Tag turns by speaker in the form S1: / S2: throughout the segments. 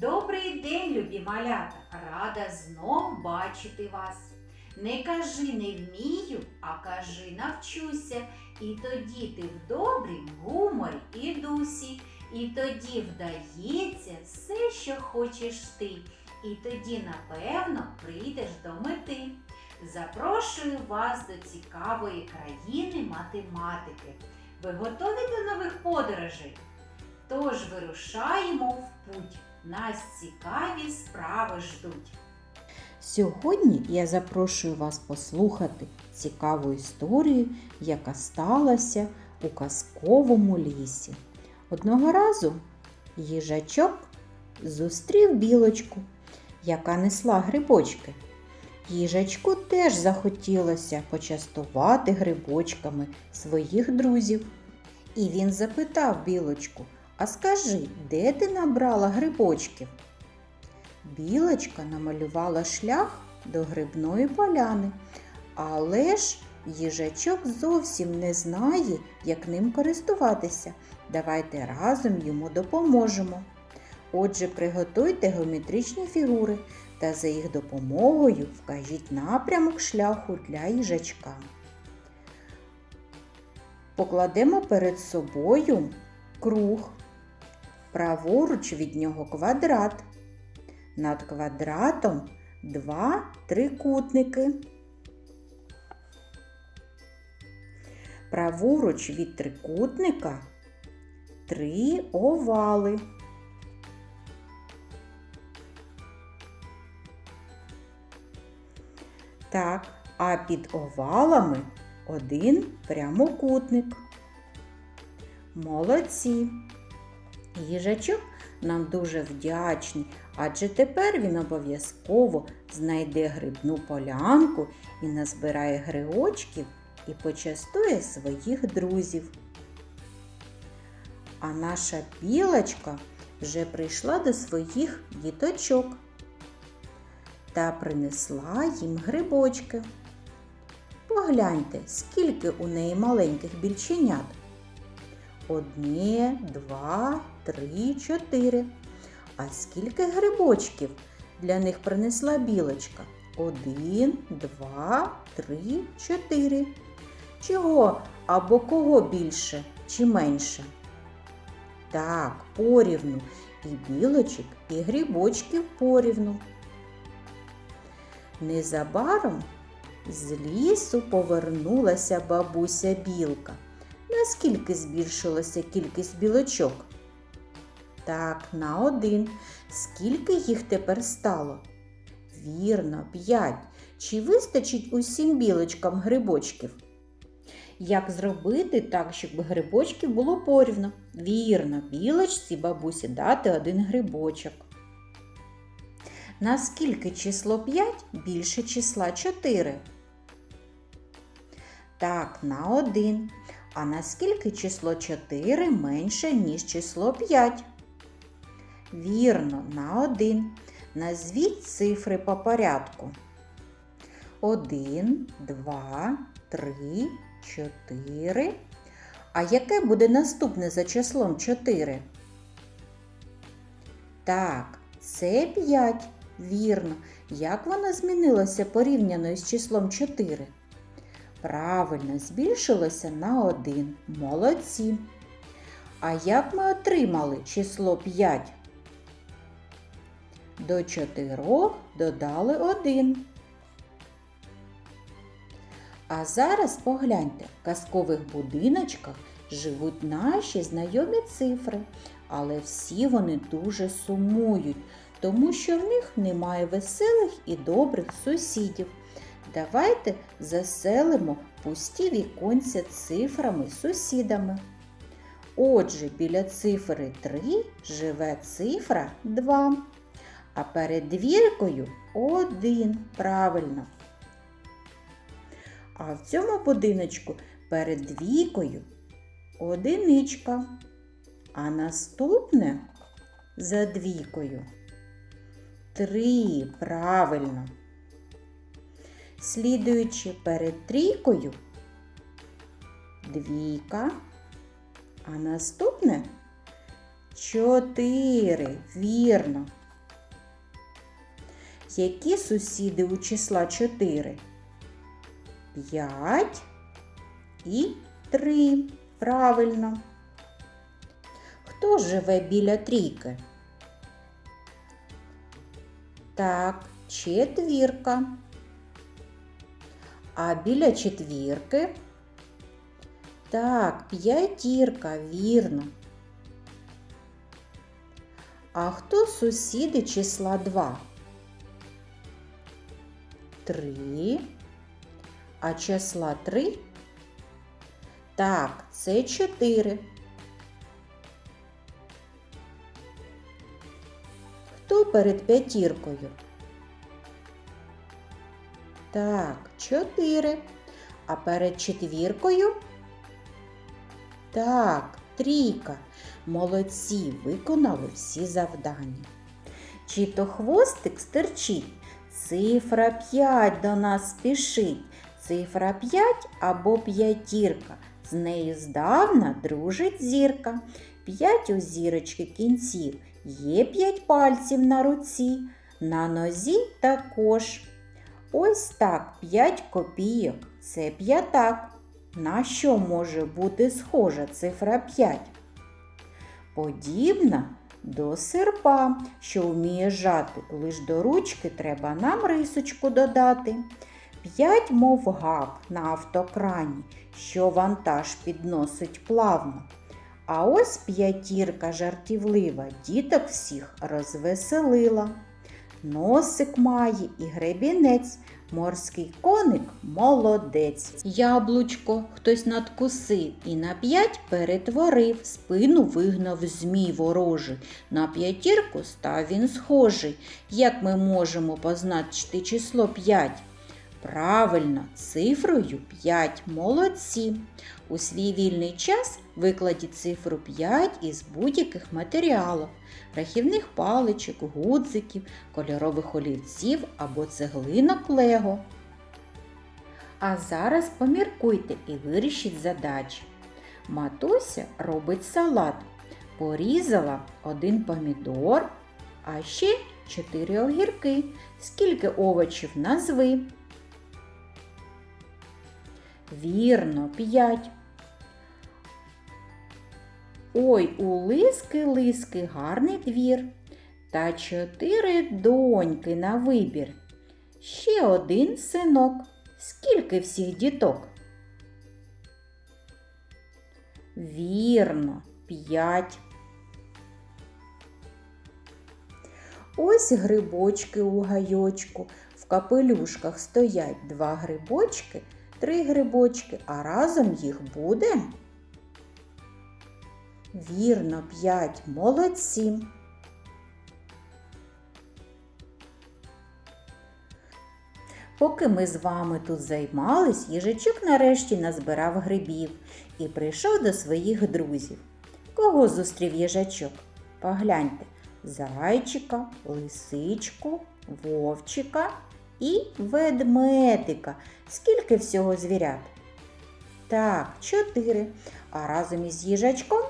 S1: Добрий день, любі малята! Рада знов бачити вас. Не кажи не вмію, а кажи навчуся. І тоді ти в добрім гуморі і дусі, і тоді вдається все, що хочеш ти. І тоді, напевно, прийдеш до мети. Запрошую вас до цікавої країни математики. Ви готові до нових подорожей? Тож вирушаємо в путь. Нас цікаві справи ждуть.
S2: Сьогодні я запрошую вас послухати цікаву історію, яка сталася у казковому лісі. Одного разу їжачок зустрів білочку, яка несла грибочки. Їжачку теж захотілося почастувати грибочками своїх друзів. І він запитав білочку: А скажи, де ти набрала грибочків? Білочка намалювала шлях до грибної поляни, але ж їжачок зовсім не знає, як ним користуватися. Давайте разом йому допоможемо. Отже, приготуйте геометричні фігури та за їх допомогою вкажіть напрямок шляху для їжачка. Покладемо перед собою круг, праворуч від нього квадрат. Над квадратом два трикутники. Праворуч від трикутника три овали. Так, а під овалами один прямокутник. Молодці. Їжачок нам дуже вдячний, адже тепер він обов'язково знайде грибну полянку і назбирає грибочків і почастує своїх друзів. А наша білочка вже прийшла до своїх діточок та принесла їм грибочки. Погляньте, скільки у неї маленьких більченят. Одне, два, три, чотири. А скільки грибочків для них принесла білочка? Один, два, три, чотири. Чого або кого більше чи менше? Так, порівну. І білочок, і грибочків порівну. Незабаром з лісу повернулася бабуся білка. Наскільки збільшилася кількість білочок? Так, на один. Скільки їх тепер стало? Вірно, п'ять. Чи вистачить усім білочкам грибочків? Як зробити так, щоб грибочків було порівно? Вірно, білочці бабусі дати один грибочок. Наскільки число 5 більше числа 4? Так, на 1. А наскільки число 4 менше, ніж число 5? Вірно, на 1. Назвіть цифри по порядку. 1, 2, 3, 4. А яке буде наступне за числом 4? Так, це 5. Вірно. Як воно змінилося порівняно із числом 4? Правильно, збільшилося на 1. Молодці. А як ми отримали число 5? До 4 додали 1. А зараз погляньте, в казкових будиночках живуть наші знайомі цифри, але всі вони дуже сумують, тому що в них немає веселих і добрих сусідів. Давайте заселимо пусті віконця цифрами сусідами. Отже, біля цифри 3 живе цифра 2, а перед двіркою 1. Правильно. А в цьому будиночку перед двійкою одиничка, а наступне за двійкою три. Правильно. Слідуючи перед трійкою двійка, а наступне чотири. Вірно. Які сусіди у числа 4? 5 і 3. Правильно. Хто живе біля трійки? Так, четвірка. А біля четвірки? Так, п'ятірка, вірно. А хто сусіди числа 2? 3. А числа 3? Так, це 4. Хто перед п'ятіркою? Так, 4. А перед четвіркою? Так, трійка. Молодці, виконали всі завдання. Чи то хвостик стерчить, цифра 5 до нас спішить. Цифра 5 або п'ятірка. З нею здавна дружить зірка. П'ять у зірочки кінців. Є п'ять пальців на руці, на нозі також. Ось так п'ять копійок. Це п'ятак. На що може бути схожа цифра 5? Подібна до серпа, що вміє жати, лиш до ручки треба нам рисочку додати. П'ять, мов гак на автокрані, що вантаж підносить плавно. А ось п'ятірка жартівлива, діток всіх розвеселила. Носик має і гребінець, морський коник молодець. Яблучко хтось надкусив і на п'ять перетворив, спину вигнав змій ворожий. На п'ятірку став він схожий. Як ми можемо позначити число п'ять? Правильно, цифрою 5. Молодці. У свій вільний час викладіть цифру 5 із будь-яких матеріалів, рахівних паличок, гудзиків, кольорових олівців або цеглинок лего. А зараз поміркуйте і вирішіть задачі. Матуся робить салат. Порізала один помідор, а ще 4 огірки. Скільки овочів назви? Вірно, п'ять. Ой, у лиски лиски гарний двір. Та чотири доньки на вибір. Ще один синок. Скільки всіх діток? Вірно, п'ять. Ось грибочки у гайочку. В капелюшках стоять два грибочки три грибочки, а разом їх буде? Вірно, п'ять. Молодці. Поки ми з вами тут займались, їжачок нарешті назбирав грибів і прийшов до своїх друзів. Кого зустрів їжачок? Погляньте, зайчика, лисичку, вовчика і ведмедика. Скільки всього звірят? Так, чотири. А разом із їжачком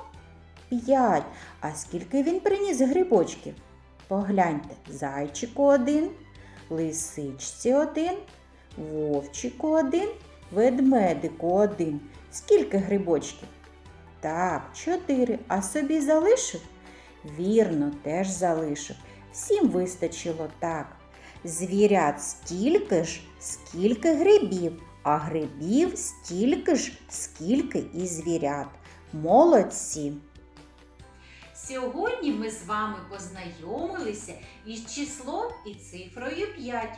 S2: п'ять. А скільки він приніс грибочків? Погляньте, зайчику один, лисичці один, вовчику один, ведмедику один. Скільки грибочків? Так, чотири. А собі залишив? Вірно, теж залишив. Всім вистачило так. Звірят стільки ж, скільки грибів, а грибів стільки ж, скільки і звірят. Молодці!
S1: Сьогодні ми з вами познайомилися із числом і цифрою 5.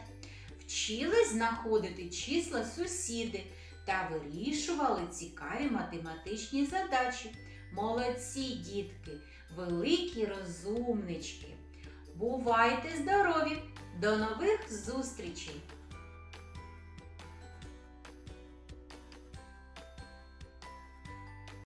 S1: Вчили знаходити числа сусіди та вирішували цікаві математичні задачі. Молодці дітки, великі розумнички. Бувайте здорові! До нових зустрічей!